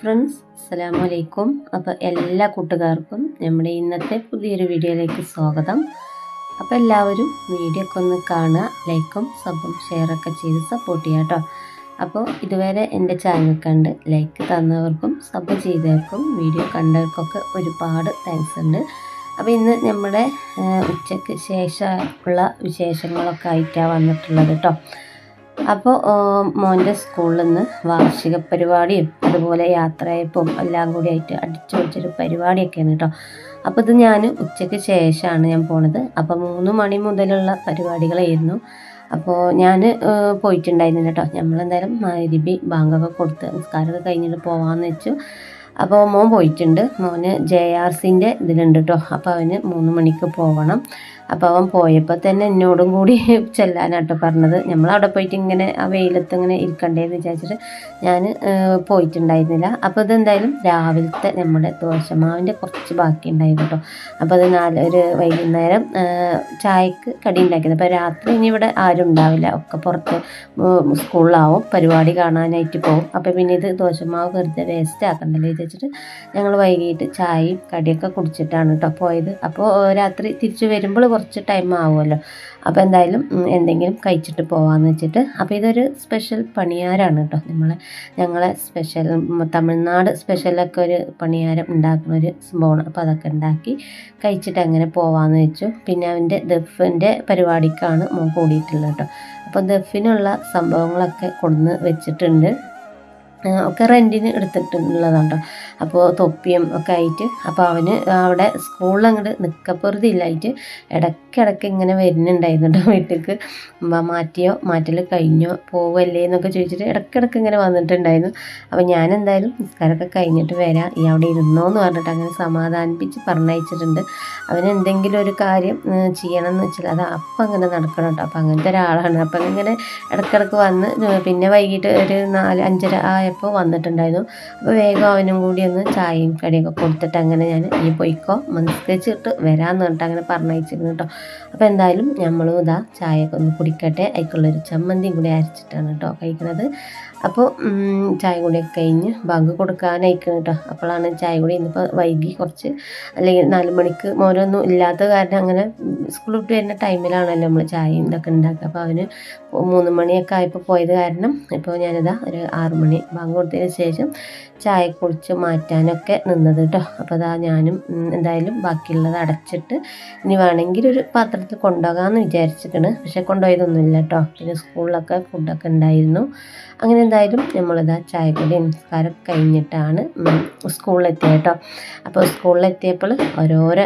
Friends അസ്സലാമു അലൈക്കും അപ്പോൾ എല്ലാ കൂട്ടുകാർക്കും നമ്മുടെ ഇന്നത്തെ പുതിയൊരു വീഡിയോയിലേക്ക് സ്വാഗതം. അപ്പോൾ എല്ലാവരും വീഡിയോ ഒക്കെ ഒന്ന് കാണുക ലൈക്കും സബും ഷെയറൊക്കെ ചെയ്ത് സപ്പോർട്ട് ചെയ്യാം കേട്ടോ അപ്പോൾ ഇതുവരെ എന്റെ ചാനൽ കണ്ട് ലൈക്ക് തന്നവർക്കും സബ് ചെയ്തവർക്കും വീഡിയോ കണ്ടവർക്കൊക്കെ ഒരുപാട് താങ്ക്സ് ഉണ്ട്. അപ്പോൾ ഇന്ന് നമ്മുടെ ഉച്ചയ്ക്ക് ശേഷമുള്ള വിശേഷങ്ങളൊക്കെ ആയിട്ടാണ് വന്നിട്ടുള്ളത് കേട്ടോ അപ്പോൾ മോന്റെ സ്കൂളിൽ നിന്ന് വാർഷിക പരിപാടിയും അതുപോലെ യാത്രയപ്പും എല്ലാം കൂടി ആയിട്ട് അടിച്ചു പൊളിച്ചൊരു പരിപാടിയൊക്കെയാണ് കേട്ടോ അപ്പോൾ ഇത് ഞാൻ ഉച്ചയ്ക്ക് ശേഷമാണ് ഞാൻ പോണത്. അപ്പോൾ മൂന്ന് മണി മുതലുള്ള പരിപാടികളായിരുന്നു. അപ്പോൾ ഞാൻ പോയിട്ടുണ്ടായിരുന്നില്ല കേട്ടോ നമ്മളെന്തായാലും മരുബി ബാങ്കൊക്കെ കൊടുത്ത് നിസ്കാരമൊക്കെ കഴിഞ്ഞിട്ട് പോകാമെന്ന് വെച്ചു. അപ്പോൾ മോൻ പോയിട്ടുണ്ട്. മോന് ജെ ആർ സിന്റെ ഇതിലുണ്ട് കേട്ടോ അപ്പോൾ അവന് മൂന്ന് മണിക്ക് പോകണം അപ്പോൾ അവൻ പോയപ്പോൾ തന്നെ എന്നോടും കൂടി ചെല്ലാനാട്ടോ പറഞ്ഞത്. നമ്മൾ അവിടെ പോയിട്ട് ഇങ്ങനെ ആ വെയിലത്ത് ഇങ്ങനെ ഇരിക്കണ്ടേന്ന് വിചാരിച്ചിട്ട് ഞാൻ പോയിട്ടുണ്ടായിരുന്നില്ല. അപ്പോൾ ഇതെന്തായാലും രാവിലത്തെ നമ്മുടെ ദോശമാവിന്റെ കുറച്ച് ബാക്കി ഉണ്ടായിരുന്നു കേട്ടോ അപ്പോൾ അത് നാല് ഒരു വൈകുന്നേരം ചായക്ക് കടി ഉണ്ടാക്കിയത്. അപ്പോൾ രാത്രി ഇനി ഇവിടെ ആരും ഉണ്ടാവില്ല. ഒക്കെ പുറത്ത് സ്കൂളിലാവും. പരിപാടി കാണാനായിട്ട് പോകും അപ്പോൾ പിന്നെ ഇത് ദോശമാവ് വെറുതെ വേസ്റ്റ് ആക്കണ്ടല്ലോ വിചാരിച്ചിട്ട് ഞങ്ങൾ വൈകിട്ട് ചായയും കടിയൊക്കെ കുടിച്ചിട്ടാണ് കേട്ടോ പോയത്. അപ്പോൾ രാത്രി തിരിച്ചു വരുമ്പോൾ കുറച്ച് ടൈം ആവുമല്ലോ. അപ്പോൾ എന്തായാലും എന്തെങ്കിലും കഴിച്ചിട്ട് പോകാമെന്ന് വെച്ചിട്ട്. അപ്പോൾ ഇതൊരു സ്പെഷ്യൽ പണിയാരാണ് കേട്ടോ നമ്മളെ ഞങ്ങളെ സ്പെഷ്യൽ തമിഴ്നാട് സ്പെഷ്യലൊക്കെ ഒരു പണിയാരം ഉണ്ടാക്കുന്ന ഒരു സംഭവമാണ്. അപ്പോൾ അതൊക്കെ ഉണ്ടാക്കി കഴിച്ചിട്ട് അങ്ങനെ പോവാമെന്ന് വെച്ചു. പിന്നെ അവന്റെ ദഫിന്റെ പരിപാടിക്കാണ് മോൻ കൂടിയിട്ടുള്ളത് കേട്ടോ അപ്പോൾ ദഫിനുള്ള സംഭവങ്ങളൊക്കെ കൊണ്ടുവന്ന് വെച്ചിട്ടുണ്ട്. ഒക്കെ റെന്റിന് എടുത്തിട്ടുള്ളതാണ് കേട്ടോ അപ്പോൾ തൊപ്പിയും ഒക്കെ ആയിട്ട്. അപ്പോൾ അവന് അവിടെ സ്കൂളിൽ അങ്ങോട്ട് നിൽക്കപ്പുറതില്ലായിട്ട് ഇടയ്ക്കിടയ്ക്ക് ഇങ്ങനെ വരുന്നുണ്ടായിരുന്നു വീട്ടിലേക്ക് മാറ്റിയോ മാറ്റൽ കഴിഞ്ഞോ പോവല്ലേ എന്നൊക്കെ ചോദിച്ചിട്ട് ഇടയ്ക്കിടയ്ക്ക് ഇങ്ങനെ വന്നിട്ടുണ്ടായിരുന്നു. അപ്പോൾ ഞാൻ എന്തായാലും നിസ്കാരമൊക്കെ കഴിഞ്ഞിട്ട് വരാം. ഈ അവിടെ ഇരുന്നോ എന്ന് പറഞ്ഞിട്ട് അങ്ങനെ സമാധാനിപ്പിച്ച് പറഞ്ഞയച്ചിട്ടുണ്ട്. അവന് എന്തെങ്കിലും ഒരു കാര്യം ചെയ്യണം എന്ന് വെച്ചാൽ അത് അപ്പം അങ്ങനെ നടക്കണം കേട്ടോ അപ്പം അങ്ങനത്തെ ഒരാളാണ്. അപ്പം ഇങ്ങനെ ഇടയ്ക്കിടയ്ക്ക് വന്ന് പിന്നെ വൈകിട്ട് ഒരു നാല് അഞ്ചര ആയപ്പോൾ വന്നിട്ടുണ്ടായിരുന്നു. അപ്പോൾ വേഗം അവനും കൂടി ഒന്ന് ചായയും കടിയൊക്കെ കൊടുത്തിട്ട് അങ്ങനെ ഞാൻ ഈ പൊയ്ക്കോ മനസ്സിച്ചിട്ട് വരാമെന്ന് പറഞ്ഞിട്ട് അങ്ങനെ പറഞ്ഞയച്ചിരുന്നു കേട്ടോ അപ്പോൾ എന്തായാലും നമ്മളും ഇതാ ചായയൊക്കെ ഒന്ന് കുടിക്കട്ടെ. അതിക്കുള്ളൊരു ചമ്മന്തിയും കൂടി അരച്ചിട്ടാണ് കേട്ടോ കഴിക്കണത്. അപ്പോൾ ചായ കൂടിയൊക്കെ കഴിഞ്ഞ് ബാങ്ക് കൊടുക്കാനായിരിക്കണം കേട്ടോ. അപ്പോഴാണ് ചായ കൂടി ഇന്നിപ്പോൾ വൈകി കുറച്ച് അല്ലെങ്കിൽ നാല് മണിക്ക് മോനൊന്നും ഇല്ലാത്ത കാരണം അങ്ങനെ സ്കൂൾ വിട്ട് വരുന്ന ടൈമിലാണല്ലോ നമ്മൾ ചായ ഇതൊക്കെ ഉണ്ടാക്കുക. അപ്പോൾ അവന് മൂന്ന് മണിയൊക്കെ ആയപ്പോൾ പോയത് കാരണം ഇപ്പോൾ ഞാനിതാ ഒരു ആറ് മണി ബാങ്ക് കൊടുത്തതിന് ശേഷം ചായ കുടിച്ച് മാറ്റാനൊക്കെ നിന്നത് കേട്ടോ. അപ്പോൾ അതാ ഞാനും എന്തായാലും ബാക്കിയുള്ളത് അടച്ചിട്ട് ഇനി വേണമെങ്കിൽ ഒരു പാത്രത്തിൽ കൊണ്ടുപോകാമെന്ന് വിചാരിച്ചിട്ടാണ് പക്ഷേ കൊണ്ടുപോയതൊന്നുമില്ല കേട്ടോ. പിന്നെ സ്കൂളിലൊക്കെ ഫുഡൊക്കെ ഉണ്ടായിരുന്നു. അങ്ങനെ എന്തായാലും നമ്മളിതാ ചായക്കടി നിസ്കാരം കഴിഞ്ഞിട്ടാണ് സ്കൂളിലെത്തിയത് കേട്ടോ. അപ്പോൾ സ്കൂളിലെത്തിയപ്പോൾ ഓരോരോ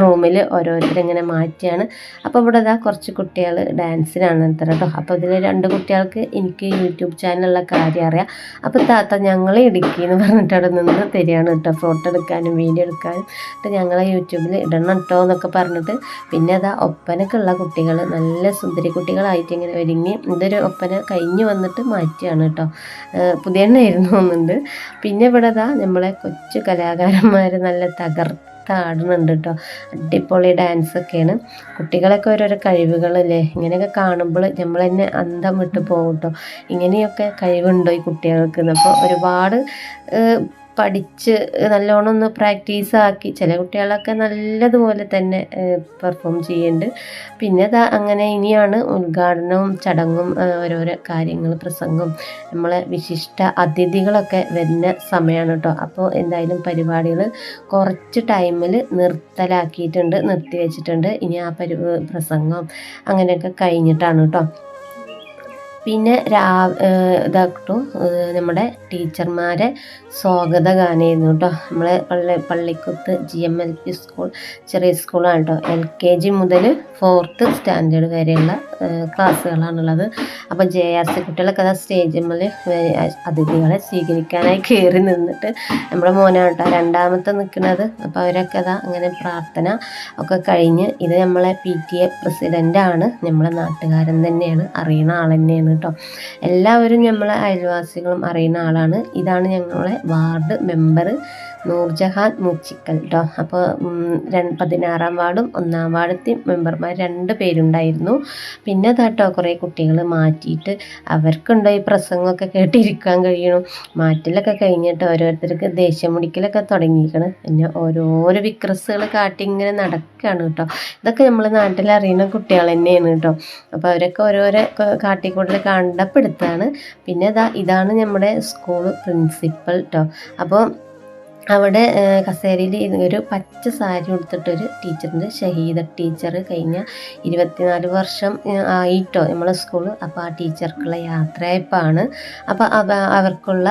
റൂമിൽ ഓരോരുത്തരിങ്ങനെ മാറ്റിയാണ്. അപ്പോൾ ഇവിടെ ഇതാ കുറച്ച് കുട്ടികൾ ഡാൻസിനാണ് അത്ര കേട്ടോ. അപ്പോൾ ഇതിൽ രണ്ട് കുട്ടികൾക്ക് എനിക്ക് യൂട്യൂബ് ചാനലുള്ള കാര്യം അറിയാം. അപ്പോൾ താത്ത ഞങ്ങളെ ഇടുക്കി എന്ന് പറഞ്ഞിട്ട് അവിടെ നിന്ന് തരികയാണ് കേട്ടോ. ഫോട്ടോ എടുക്കാനും വീഡിയോ എടുക്കാനും. അപ്പോൾ ഞങ്ങളെ യൂട്യൂബിൽ ഇടണം കേട്ടോ എന്നൊക്കെ പറഞ്ഞിട്ട്. പിന്നെ അതാ ഒപ്പനക്കുള്ള കുട്ടികൾ നല്ല സുന്ദരി കുട്ടികളായിട്ട് ഇങ്ങനെ ഒരുങ്ങി. ഇതൊരു ഒപ്പന കഴിഞ്ഞ് വന്നിട്ട് മാറ്റിയാണ്. കേട്ടോ പുതിയ പുതിയ എണ്ണയായിരുന്നു തോന്നുന്നുണ്ട്. പിന്നെ ഇവിടെ ഇതാ നമ്മളെ കൊച്ചു കലാകാരന്മാർ നല്ല തകർത്ത് ആടുന്നുണ്ട് കേട്ടോ അടിപൊളി ഡാൻസ് ഒക്കെയാണ്. കുട്ടികളൊക്കെ ഓരോരോ കഴിവുകളല്ലേ ഇങ്ങനെയൊക്കെ കാണുമ്പോൾ നമ്മൾ തന്നെ അന്തം വിട്ട് പോകും കേട്ടോ ഇങ്ങനെയൊക്കെ കഴിവുണ്ടോ ഈ കുട്ടികൾക്ക്? അപ്പോൾ ഒരുപാട് പഠിച്ച് നല്ലോണം ഒന്ന് പ്രാക്ടീസ് ആക്കി ചില കുട്ടികളൊക്കെ നല്ലതുപോലെ തന്നെ പെർഫോം ചെയ്യുന്നുണ്ട് പിന്നെ അതാ അങ്ങനെ ഇനിയാണ് ഉദ്ഘാടനവും ചടങ്ങും ഓരോരോ കാര്യങ്ങൾ പ്രസംഗം നമ്മളെ വിശിഷ്ട അതിഥികളൊക്കെ വരുന്ന സമയമാണ് കേട്ടോ അപ്പോൾ എന്തായാലും പരിപാടികൾ കുറച്ച് ടൈമിൽ നിർത്തലാക്കിയിട്ടുണ്ട് നിർത്തി വെച്ചിട്ടുണ്ട് ഇനി ആ പരി പ്രസംഗം അങ്ങനെയൊക്കെ കഴിഞ്ഞിട്ടാണ് കേട്ടോ പിന്നെ രാ ഇതാക്കും നമ്മുടെ ടീച്ചർമാരെ സ്വാഗത ഗാനമായിരുന്നു കേട്ടോ. നമ്മളെ പള്ളി Pallikkuth G M L P school ചെറിയ സ്കൂളാണ് കേട്ടോ. എൽ കെ ജി മുതൽ ഫോർത്ത് സ്റ്റാൻഡേർഡ് വരെയുള്ള ക്ലാസ്സുകളാണുള്ളത്. അപ്പോൾ ജെ ആർ സി കുട്ടികളൊക്കെ അതാ സ്റ്റേജിൽ അതിഥികളെ സ്വീകരിക്കാനായി കയറി നിന്നിട്ട് നമ്മുടെ മോനാണ് കേട്ടോ. രണ്ടാമത്തെ നിൽക്കുന്നത് അപ്പോൾ അവരൊക്കെ അതാ അങ്ങനെ പ്രാർത്ഥന ഒക്കെ കഴിഞ്ഞ് ഇത് നമ്മളെ പി ടി എ പ്രസിഡന്റാണ് നമ്മളെ നാട്ടുകാരൻ തന്നെയാണ്. അറിയുന്ന ആൾ തന്നെയാണ്. കേട്ടോ. എല്ലാവരും നമ്മളെ അയൽവാസികളും അറിയുന്ന ആളാണ്. ഇതാണ് ഞങ്ങളെ വാർഡ് മെമ്പർ നൂർജഹാൻ മൂച്ചിക്കൽ കേട്ടോ അപ്പോൾ പതിനാറാം വാർഡും ഒന്നാം വാർഡത്തെ മെമ്പർമാർ രണ്ട് പേരുണ്ടായിരുന്നു. പിന്നെ തട്ടോ കുറേ കുട്ടികൾ മാറ്റിയിട്ട് അവർക്കുണ്ടോ ഈ പ്രസംഗമൊക്കെ കേട്ടിരിക്കാൻ കഴിയണം? മാറ്റലൊക്കെ കഴിഞ്ഞിട്ട് ഓരോരുത്തർക്ക് ദേഷ്യം മുടിക്കലൊക്കെ തുടങ്ങിയിരിക്കണം. പിന്നെ ഓരോരോ വിക്രസുകൾ കാട്ടി ഇങ്ങനെ നടക്കുകയാണ് കേട്ടോ ഇതൊക്കെ നമ്മൾ നാട്ടിൽ അറിയുന്ന കുട്ടികൾ തന്നെയാണ് കേട്ടോ അപ്പോൾ അവരൊക്കെ ഓരോരോ കാട്ടിക്കൂടൽ കണ്ടപ്പെടുത്താണ്. പിന്നെ ഇതാ ഇതാണ് നമ്മുടെ സ്കൂൾ പ്രിൻസിപ്പൽ കേട്ടോ അപ്പോൾ അവിടെ കസേരയിൽ ഒരു പച്ച സാരി ഉടുത്തിട്ടൊരു ടീച്ചറിന്റെ ഷഹീദ ടീച്ചർ കഴിഞ്ഞ ഇരുപത്തിനാല് വർഷം ആയിട്ടോ നമ്മളെ സ്കൂൾ അപ്പോൾ ആ ടീച്ചർക്കുള്ള യാത്രയപ്പാണ്. അപ്പോൾ അവർക്കുള്ള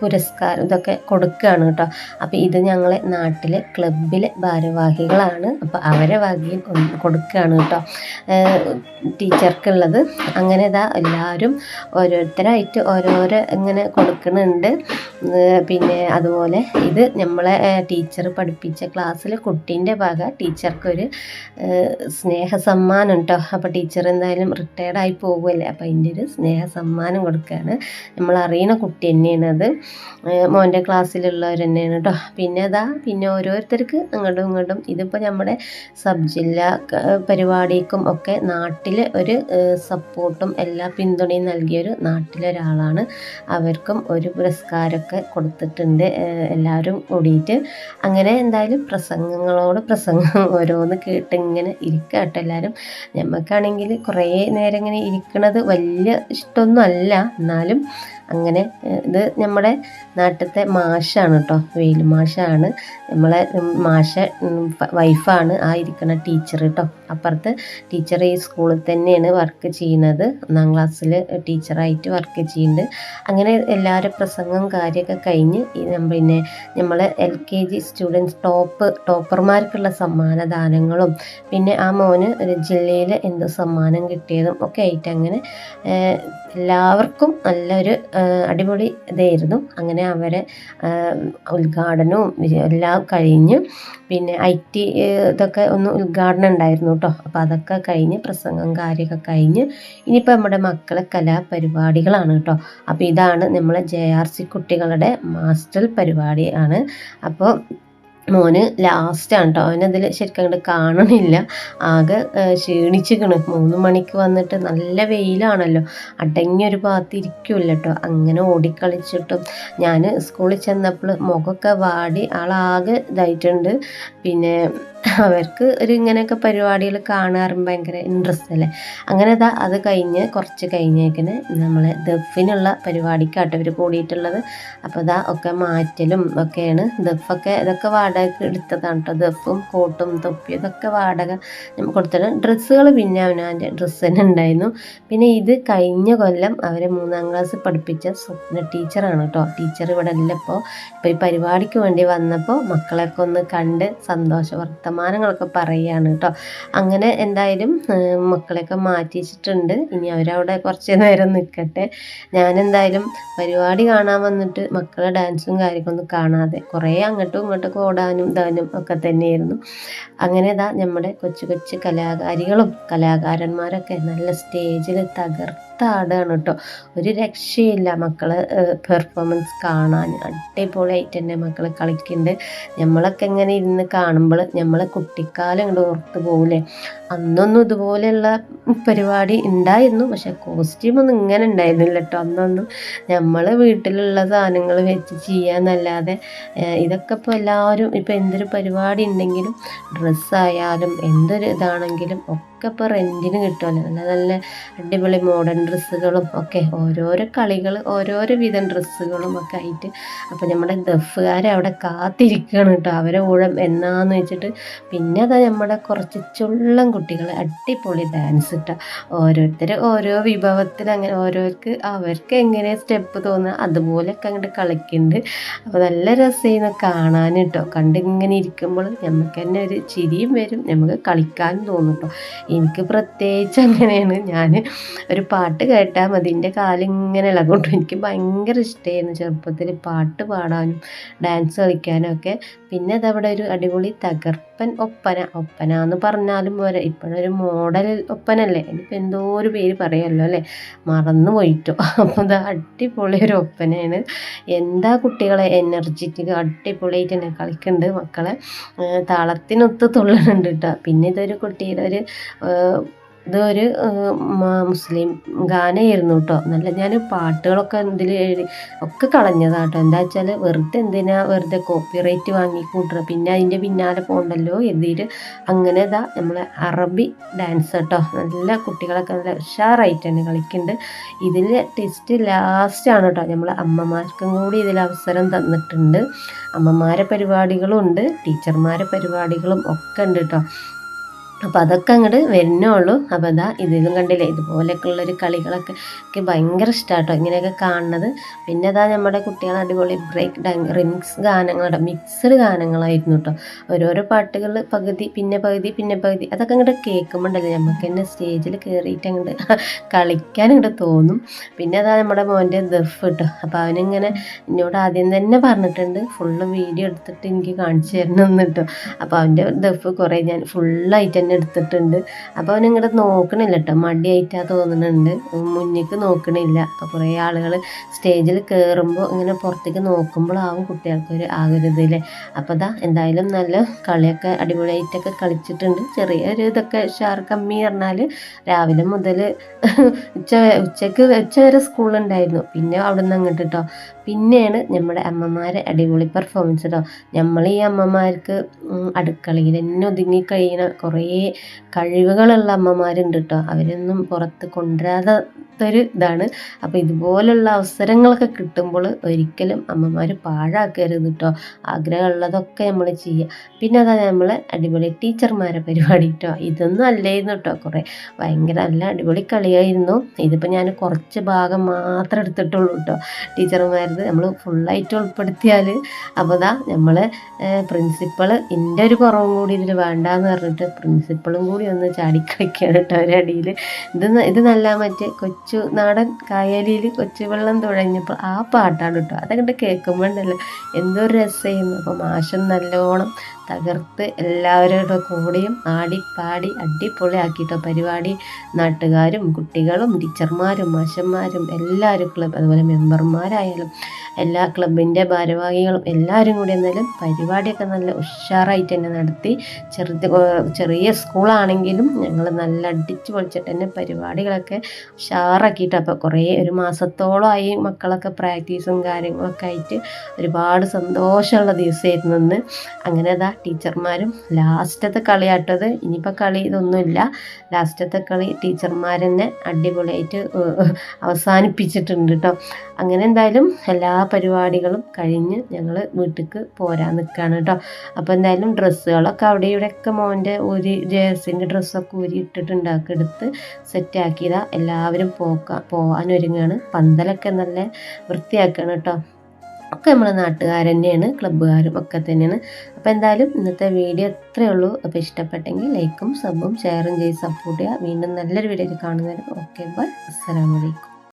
പുരസ്കാരം ഇതൊക്കെ കൊടുക്കുകയാണ് കേട്ടോ. അപ്പോൾ ഇത് ഞങ്ങളെ നാട്ടിലെ ക്ലബിലെ ഭാരവാഹികളാണ്. അപ്പോൾ അവരെ വകയും കൊടുക്കുകയാണ് കേട്ടോ. ടീച്ചർക്കുള്ളത്. അങ്ങനെ ഇതാ എല്ലാവരും ഓരോരുത്തരായിട്ട് ഓരോരോ ഇങ്ങനെ കൊടുക്കുന്നുണ്ട്. പിന്നെ അതുപോലെ ഇത് നമ്മളെ ടീച്ചർ പഠിപ്പിച്ച ക്ലാസ്സിൽ കുട്ടീന്റെ ഭാഗ ടീച്ചർക്കൊരു സ്നേഹ സമ്മാനം കേട്ടോ. അപ്പോൾ ടീച്ചർ എന്തായാലും റിട്ടയർഡായി പോകുമല്ലേ അപ്പോൾ അതിന്റെ ഒരു സ്നേഹ സമ്മാനം കൊടുക്കുകയാണ്. നമ്മൾ അറിയുന്ന കുട്ടി തന്നെയാണ് അത്. മോന്റെ ക്ലാസ്സിലുള്ളവർ തന്നെയാണ് കേട്ടോ പിന്നെ അതാ പിന്നെ ഓരോരുത്തർക്ക് അങ്ങോട്ടും ഇങ്ങോട്ടും ഇതിപ്പോൾ നമ്മുടെ സബ് ജില്ലാ പരിപാടിക്കും ഒക്കെ നാട്ടിൽ ഒരു സപ്പോർട്ടും എല്ലാ പിന്തുണയും നൽകിയൊരു നാട്ടിലൊരാളാണ്. അവർക്കും ഒരു പുരസ്കാരമൊക്കെ കൊടുത്തിട്ടുണ്ട് എല്ലാവരും കൂടിയിട്ട്. അങ്ങനെ എന്തായാലും പ്രസംഗങ്ങളോട് പ്രസംഗം ഓരോന്ന് കേട്ട് ഇങ്ങനെ കേട്ടോ എല്ലാവരും നമുക്കാണെങ്കിൽ കുറേ നേരം ഇങ്ങനെ ഇരിക്കണത് വലിയ ഇഷ്ടമൊന്നും അല്ല എന്നാലും അങ്ങനെ ഇത് നമ്മുടെ നാട്ടിലത്തെ മാഷാണ് കേട്ടോ വെയിൽ മാഷാണ്. നമ്മളെ മാഷ വൈഫാണ്. ആ ഇരിക്കുന്ന ടീച്ചർ കേട്ടോ അപ്പുറത്ത് ടീച്ചർ ഈ സ്കൂളിൽ തന്നെയാണ് വർക്ക് ചെയ്യുന്നത്. ഒന്നാം ക്ലാസ്സിൽ ടീച്ചറായിട്ട് വർക്ക് ചെയ്യുന്നുണ്ട്. അങ്ങനെ എല്ലാവരും പ്രസംഗം കാര്യമൊക്കെ കഴിഞ്ഞ് പിന്നെ നമ്മളെ L K G students top ടോപ്പർമാർക്കുള്ള സമ്മാനദാനങ്ങളും പിന്നെ ആ മോന് ജില്ലയിൽ എന്തോ സമ്മാനം കിട്ടിയതും ഒക്കെ ആയിട്ട് അങ്ങനെ എല്ലാവർക്കും നല്ലൊരു അടിപൊളി ഇതായിരുന്നു. അങ്ങനെ അവരെ ഉദ്ഘാടനവും എല്ലാം കഴിഞ്ഞ് പിന്നെ ഐ ടി ഇതൊക്കെ ഒന്ന് ഉദ്ഘാടനം ഉണ്ടായിരുന്നു കേട്ടോ അപ്പോൾ അതൊക്കെ കഴിഞ്ഞ് പ്രസംഗം കാര്യമൊക്കെ കഴിഞ്ഞ് ഇനിയിപ്പോൾ നമ്മുടെ മക്കളെ കലാപരിപാടികളാണ് കേട്ടോ അപ്പോൾ ഇതാണ് നമ്മളെ ജെ ആർ സി കുട്ടികളുടെ മാസ്റ്റർ പരിപാടി ആണ്. അപ്പോൾ മോന് ലാസ്റ്റാണ് കേട്ടോ അവനതിൽ ശരിക്കും അങ്ങോട്ട് കാണണില്ല. ആകെ ക്ഷീണിച്ചിക്കണ് മൂന്ന് മണിക്ക് വന്നിട്ട് നല്ല വെയിലാണല്ലോ. അടങ്ങിയൊരു ഭാഗത്ത് കേട്ടോ അങ്ങനെ ഓടിക്കളിച്ചിട്ടും ഞാൻ സ്കൂളിൽ ചെന്നപ്പോൾ മുഖമൊക്കെ വാടി ആളാകെ ഇതായിട്ടുണ്ട്. പിന്നെ അവർക്ക് ഒരു ഇങ്ങനെയൊക്കെ പരിപാടികൾ കാണാറും ഭയങ്കര ഇൻട്രസ്റ്റ് അല്ലേ? അങ്ങനെ അതാ അത് കഴിഞ്ഞ് കുറച്ച് കഴിഞ്ഞേക്കിന് നമ്മൾ ദഫിനുള്ള പരിപാടിക്കാട്ടോ ഇവർ കൂടിയിട്ടുള്ളത്. അപ്പോൾ ഇതാ ഒക്കെ മാറ്റലും ഒക്കെയാണ്. ദഫൊക്കെ ഇതൊക്കെ വാടക എടുത്തതാണ് കേട്ടോ ദഫും കോട്ടും തൊപ്പിയും ഇതൊക്കെ വാടക കൊടുത്തിട്ട് ഡ്രസ്സുകൾ പിന്നെ അവനവന്റെ ഡ്രസ്സ് തന്നെ ഉണ്ടായിരുന്നു. പിന്നെ ഇത് കഴിഞ്ഞ കൊല്ലം അവരെ മൂന്നാം ക്ലാസ് പഠിപ്പിച്ച സ്വപ്ന ടീച്ചറാണ് കേട്ടോ ടീച്ചർ ഇവിടെ ഇല്ലപ്പോൾ ഇപ്പോൾ ഈ പരിപാടിക്ക് വേണ്ടി വന്നപ്പോൾ മക്കളെയൊക്കെ ഒന്ന് കണ്ട് സന്തോഷ വർത്തമാനങ്ങളൊക്കെ പറയുകയാണ് കേട്ടോ അങ്ങനെ എന്തായാലും മക്കളെയൊക്കെ മാറ്റിച്ചിട്ടുണ്ട്. ഇനി അവരവിടെ കുറച്ച് നേരം നിൽക്കട്ടെ ഞാനെന്തായാലും പരിപാടി കാണാൻ വന്നിട്ട് മക്കളെ ഡാൻസും കാര്യങ്ങളൊന്നും കാണാതെ കുറേ അങ്ങോട്ടും ഇങ്ങോട്ടൊക്കെ ഓടാനും ഇതാനും ഒക്കെ തന്നെയായിരുന്നു. അങ്ങനെ ഇതാ നമ്മുടെ കൊച്ചു കൊച്ചു കലാകാരികളും കലാകാരന്മാരൊക്കെ നല്ല സ്റ്റേജിൽ തകർത്ത് ാണ് കേട്ടോ ഒരു രക്ഷയില്ല മക്കളെ പെർഫോമൻസ് കാണാൻ. അടിപൊളിയായിട്ട് തന്നെ മക്കൾ കളിക്കുന്നുണ്ട് നമ്മളൊക്കെ ഇങ്ങനെ ഇരുന്ന് കാണുമ്പോൾ നമ്മളെ കുട്ടിക്കാലം ഇങ്ങോട്ട് ഓർത്ത് പോകില്ലേ അന്നൊന്നും ഇതുപോലെയുള്ള പരിപാടി ഉണ്ടായിരുന്നു പക്ഷെ കോസ്റ്റ്യൂമൊന്നും ഇങ്ങനെ ഉണ്ടായിരുന്നില്ല കേട്ടോ അന്നൊന്നും നമ്മൾ വീട്ടിലുള്ള സാധനങ്ങൾ വെച്ച് ചെയ്യാന്നല്ലാതെ ഇതൊക്കെ ഇപ്പോൾ എല്ലാവരും ഇപ്പോൾ എന്തൊരു പരിപാടി ഉണ്ടെങ്കിലും ഡ്രസ്സായാലും എന്തൊരു ഇതാണെങ്കിലും ഒക്കെ ഒക്കെ ഇപ്പോൾ റെന്റിന് കിട്ടുമല്ലോ നല്ല നല്ല അടിപൊളി മോഡേൺ ഡ്രസ്സുകളും ഒക്കെ. ഓരോരോ കളികൾ ഓരോരോ വിധം ഡ്രസ്സുകളും ഒക്കെ ആയിട്ട്. അപ്പോൾ നമ്മുടെ ദഫുകാരെ അവിടെ കാത്തിരിക്കുകയാണ് കേട്ടോ. അവരെ ഊഴം എന്നാന്ന് വെച്ചിട്ട് പിന്നെ അതാ നമ്മുടെ കുറച്ച് ചുള്ളം കുട്ടികൾ അടിപൊളി ഡാൻസ് ഇട്ടോ ഓരോരുത്തർ ഓരോ വിഭവത്തിൽ അങ്ങനെ ഓരോർക്ക് അവർക്ക് എങ്ങനെ സ്റ്റെപ്പ് തോന്നുക അതുപോലെയൊക്കെ അങ്ങോട്ട് കളിക്കുന്നുണ്ട് അപ്പോൾ നല്ല രസമായിരുന്നു കാണാൻ കേട്ടോ കണ്ടിങ്ങനെ ഇരിക്കുമ്പോൾ നമുക്ക് തന്നെ ഒരു ചിരിയും വരും. നമുക്ക് കളിക്കാനും തോന്നും കേട്ടോ എനിക്ക് പ്രത്യേകിച്ച് അങ്ങനെയാണ്. ഞാൻ ഒരു പാട്ട് കേട്ടാൽ മതി. എന്റെ കാലിങ്ങനെ ഇളകൊണ്ടു എനിക്ക് ഭയങ്കര ഇഷ്ടമായിരുന്നു ചെറുപ്പത്തിൽ പാട്ട് പാടാനും ഡാൻസ് കളിക്കാനും ഒക്കെ. പിന്നെ അതവിടെ ഒരു അടിപൊളി തകർ ഒപ്പൻ ഒപ്പന ഒപ്പന എന്ന് പറഞ്ഞാലും പോരെ. ഇപ്പോഴൊരു മോഡൽ ഒപ്പനല്ലേ? ഇനിയിപ്പോൾ എന്തോ ഒരു പേര് പറയുമല്ലോ അല്ലേ? മറന്നു പോയിട്ടോ. അപ്പോൾ ഇത് അടിപൊളി ഒരു ഒപ്പനയാണ് എന്താ കുട്ടികളെ എനർജറ്റിക് അടിപൊളിയായിട്ട് തന്നെ കളിക്കുന്നുണ്ട് മക്കളെ താളത്തിനൊത്ത് തുള്ളുന്നുണ്ട് കേട്ടോ പിന്നെ ഇതൊരു കുട്ടിയുടെ ഒരു ഇതൊരു മുസ്ലിം ഗാനമായിരുന്നു കേട്ടോ. നല്ല ഞാൻ പാട്ടുകളൊക്കെ ഇതിൽ ഒക്കെ കളഞ്ഞതാ കേട്ടോ എന്താ വെച്ചാൽ വെറുതെ എന്തിനാ വെറുതെ കോപ്പിറൈറ്റ് വാങ്ങി കൂട്ടുക പിന്നെ അതിന്റെ പിന്നാലെ പോകണ്ടല്ലോ എഴുതിയിട്ട് അങ്ങനെ ഇതാ നമ്മളെ അറബി ഡാൻസ് കേട്ടോ. നല്ല കുട്ടികളൊക്കെ നല്ല ഉഷാറായിട്ട് തന്നെ കളിക്കുന്നുണ്ട് ഇതിൽ ടെസ്റ്റ് ലാസ്റ്റാണ് കേട്ടോ. നമ്മൾ അമ്മമാർക്കും കൂടി ഇതിൽ അവസരം തന്നിട്ടുണ്ട്. അമ്മമാരെ പരിപാടികളും ഉണ്ട് ടീച്ചർമാരെ പരിപാടികളും ഒക്കെ ഉണ്ട് കേട്ടോ. അപ്പോൾ അതൊക്കെ അങ്ങോട്ട് വരുന്നുള്ളൂ അപ്പോൾ അതാ ഇതിലും കണ്ടില്ലേ? ഇതുപോലെയൊക്കെ ഉള്ളൊരു കളികളൊക്കെ എനിക്ക് ഭയങ്കര ഇഷ്ടമാട്ടോ ഇങ്ങനെയൊക്കെ കാണുന്നത്. പിന്നെ അതാ നമ്മുടെ കുട്ടികൾ അടിപൊളി ബ്രേക്ക് ഡാൻസ് റിമിക്സ് ഗാനങ്ങളുടെ മിക്സഡ് ഗാനങ്ങളായിരുന്നു കേട്ടോ ഓരോരോ പാട്ടുകൾ പകുതി പിന്നെ പകുതി പിന്നെ പകുതി. അതൊക്കെ അങ്ങോട്ട് കേൾക്കുമ്പോണ്ടല്ലേ നമുക്ക് തന്നെ സ്റ്റേജിൽ കയറിയിട്ട് അങ്ങോട്ട് കളിക്കാൻ ഇങ്ങോട്ട് തോന്നും. പിന്നെ അതാ നമ്മുടെ മോന്റെ ദഫ് കേട്ടോ അപ്പോൾ അവനിങ്ങനെ എന്നോട് ആദ്യം തന്നെ പറഞ്ഞിട്ടുണ്ട്. ഫുള്ള് വീഡിയോ എടുത്തിട്ട് എനിക്ക് കാണിച്ചു തരണം എന്നിട്ടോ അപ്പോൾ അവന്റെ ദഫ് കുറേ ഞാൻ ഫുള്ളായിട്ട് തന്നെ എടുത്തിട്ടുണ്ട്. അപ്പോൾ അവൻ ഇങ്ങോട്ട് നോക്കണില്ല കേട്ടോ മടിയായിട്ടാ തോന്നുന്നുണ്ട് മുന്നിക്ക് നോക്കണില്ല. അപ്പോൾ കുറേ ആളുകൾ സ്റ്റേജിൽ കയറുമ്പോൾ ഇങ്ങനെ പുറത്തേക്ക് നോക്കുമ്പോഴാവും കുട്ടികൾക്കൊരു ആകരുത് അല്ലേ അപ്പോൾ ദാ എന്തായാലും നല്ല കളിയൊക്കെ അടിപൊളിയായിട്ടൊക്കെ കളിച്ചിട്ടുണ്ട്. ചെറിയൊരു ഇതൊക്കെ ഷാർ കമ്മി പറഞ്ഞാൽ രാവിലെ മുതൽ ഉച്ച ഉച്ചയ്ക്ക് ഉച്ച വരെ സ്കൂളുണ്ടായിരുന്നു. പിന്നെ അവിടെ നിന്ന് അങ്ങോട്ട് കേട്ടോ പിന്നെയാണ് നമ്മുടെ അമ്മമാരെ അടിപൊളി പെർഫോമൻസ് കേട്ടോ നമ്മൾ ഈ അമ്മമാർക്ക് അടുക്കളയിൽ തന്നെ ഒതുങ്ങി കഴിയുന്ന കുറേ കഴിവുകളുള്ള അമ്മമാരുണ്ട് കേട്ടോ അവരൊന്നും പുറത്ത് കൊണ്ടുവരാത്തൊരു ഇതാണ്. അപ്പോൾ ഇതുപോലുള്ള അവസരങ്ങളൊക്കെ കിട്ടുമ്പോൾ ഒരിക്കലും അമ്മമാർ പാഴാക്കരുത് കേട്ടോ ആഗ്രഹമുള്ളതൊക്കെ നമ്മൾ ചെയ്യുക പിന്നെ അതാ നമ്മൾ അടിപൊളി ടീച്ചർമാരെ പരിപാടി കേട്ടോ ഇതൊന്നും അല്ലായിരുന്നു കേട്ടോ കുറേ ഭയങ്കര നല്ല അടിപൊളി കളിയായിരുന്നു. ഇതിപ്പോൾ ഞാൻ കുറച്ച് ഭാഗം മാത്രം എടുത്തിട്ടുള്ളൂ കേട്ടോ ടീച്ചർമാരത് നമ്മൾ ഫുള്ളായിട്ട് ഉൾപ്പെടുത്തിയാൽ അപ്പോൾ ഇതാ നമ്മൾ പ്രിൻസിപ്പൾ എന്റെ ഒരു കുറവും കൂടി ഇതിൽ വേണ്ടാന്ന് പറഞ്ഞിട്ട് പ്രിൻസിപ്പളും കൂടി ഒന്ന് ചാടിക്കളിക്കുകയാണ് കേട്ടോ ഒരടിയിൽ ഇത് ഇത് നല്ല മറ്റേ കൊച്ചു നാടൻ കായലിയിൽ കൊച്ചു വെള്ളം തുഴഞ്ഞപ്പോൾ ആ പാട്ടാണ് കേട്ടോ. അതങ്ങോട്ട് കേൾക്കുമ്പോണ്ടല്ലോ എന്തോ ഒരു രസമായിരുന്നു അപ്പോൾ മാഷം നല്ലോണം തകർത്ത് എല്ലാവരുടെ കൂടെയും ആടിപ്പാടി അടിപൊളിയാക്കിയിട്ടോ പരിപാടി. നാട്ടുകാരും കുട്ടികളും ടീച്ചർമാരും മാഷന്മാരും എല്ലാവരും ക്ലബ് അതുപോലെ മെമ്പർമാരായാലും എല്ലാ ക്ലബിന്റെ ഭാരവാഹികളും എല്ലാവരും കൂടി എന്നാലും പരിപാടിയൊക്കെ നല്ല ഉഷാറായിട്ട് തന്നെ നടത്തി. ചെറുത് ചെറിയ സ്കൂളാണെങ്കിലും ഞങ്ങൾ നല്ല അടിച്ച് പൊളിച്ചിട്ട് തന്നെ പരിപാടികളൊക്കെ ഉഷാറാക്കിയിട്ട് അപ്പോൾ കുറേ ഒരു മാസത്തോളമായി മക്കളൊക്കെ പ്രാക്ടീസും കാര്യങ്ങളൊക്കെ ആയിട്ട് ഒരുപാട് സന്തോഷമുള്ള ദിവസമായിരുന്നു ഇന്ന് അങ്ങനെ അതാ ടീച്ചർമാരും ലാസ്റ്റത്തെ കളിയാട്ടത് ഇനിയിപ്പോൾ കളി ഇതൊന്നുമില്ല. ലാസ്റ്റത്തെ കളി ടീച്ചർമാരെന്നെ അടിപൊളിയായിട്ട് അവസാനിപ്പിച്ചിട്ടുണ്ട് കേട്ടോ. അങ്ങനെ എന്തായാലും എല്ലാ പരിപാടികളും കഴിഞ്ഞ് ഞങ്ങൾ വീട്ടിലേക്ക് പോരാൻ നിൽക്കുകയാണ് കേട്ടോ അപ്പോൾ എന്തായാലും ഡ്രസ്സുകളൊക്കെ അവിടെ ഇവിടെയൊക്കെ മോന്റെ ഒരു ജേഴ്സിന്റെ ഡ്രസ്സൊക്കെ ഊരി ഇട്ടിട്ടുണ്ടാക്കി എടുത്ത് സെറ്റാക്കിയതാ എല്ലാവരും പോക്ക പോകാൻ ഒരുങ്ങുകയാണ് പന്തലൊക്കെ നല്ല വൃത്തിയാക്കുകയാണ് കേട്ടോ ഒക്കെ നമ്മുടെ നാട്ടുകാർ തന്നെയാണ് ക്ലബ്ബുകാരും ഒക്കെ തന്നെയാണ്. അപ്പോൾ എന്തായാലും ഇന്നത്തെ വീഡിയോ ഇത്രയേ ഉള്ളൂ. അപ്പോൾ ഇഷ്ടപ്പെട്ടെങ്കിൽ ലൈക്കും സബും ഷെയറും ചെയ്ത് സപ്പോർട്ട് ചെയ്യുക. വീണ്ടും നല്ലൊരു വീഡിയോ കാണുന്നവരെ ഓക്കെ ബൈ അസ്സലാമലൈക്കും